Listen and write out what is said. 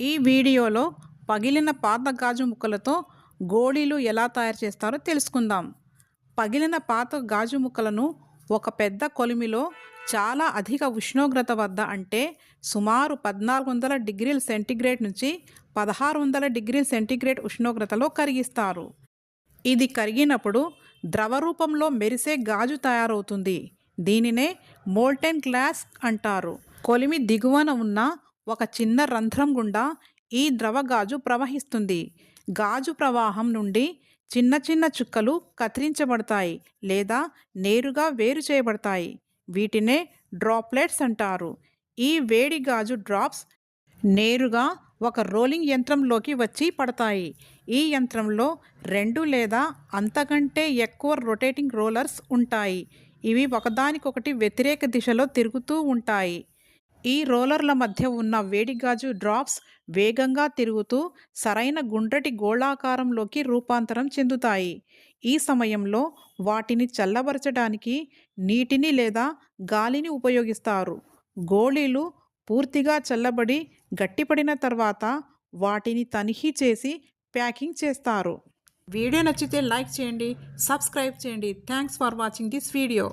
ఈ వీడియోలో పగిలిన పాత గాజు ముక్కలతో గోళీలు ఎలా తయారు చేస్తారో తెలుసుకుందాం. పగిలిన పాత గాజు ముక్కలను ఒక పెద్ద కొలిమిలో చాలా అధిక ఉష్ణోగ్రత వద్ద అంటే సుమారు పద్నాలుగు వందల డిగ్రీల సెంటీగ్రేడ్ నుంచి పదహారు వందల డిగ్రీల సెంటీగ్రేడ్ ఉష్ణోగ్రతలో కరిగిస్తారు. ఇది కరిగినప్పుడు ద్రవ రూపంలో మెరిసే గాజు తయారవుతుంది. దీనినే మోల్టెన్ గ్లాస్ అంటారు. కొలిమి దిగువన ఉన్న ఒక చిన్న రంధ్రం గుండా ఈ ద్రవ గాజు ప్రవహిస్తుంది. గాజు ప్రవాహం నుండి చిన్న చిన్న చుక్కలు కత్తిరించబడతాయి లేదా నేరుగా వేరు చేయబడతాయి. వీటినే డ్రాప్లెట్స్ అంటారు. ఈ వేడి గాజు డ్రాప్స్ నేరుగా ఒక రోలింగ్ యంత్రంలోకి వచ్చి పడతాయి. ఈ యంత్రంలో రెండు లేదా అంతకంటే ఎక్కువ రొటేటింగ్ రోలర్స్ ఉంటాయి. ఇవి ఒకదానికొకటి వ్యతిరేక దిశలో తిరుగుతూ ఉంటాయి. ఈ రోలర్ల మధ్య ఉన్న వేడిగాజు డ్రాప్స్ వేగంగా తిరుగుతూ సరైన గుండ్రటి గోళాకారంలోకి రూపాంతరం చెందుతాయి. ఈ సమయంలో వాటిని చల్లబరచడానికి నీటిని లేదా గాలిని ఉపయోగిస్తారు. గోళీలు పూర్తిగా చల్లబడి గట్టిపడిన తర్వాత వాటిని తనిఖీ చేసి ప్యాకింగ్ చేస్తారు. వీడియో నచ్చితే లైక్ చేయండి సబ్స్క్రైబ్ చేయండి. Thanks for watching this video.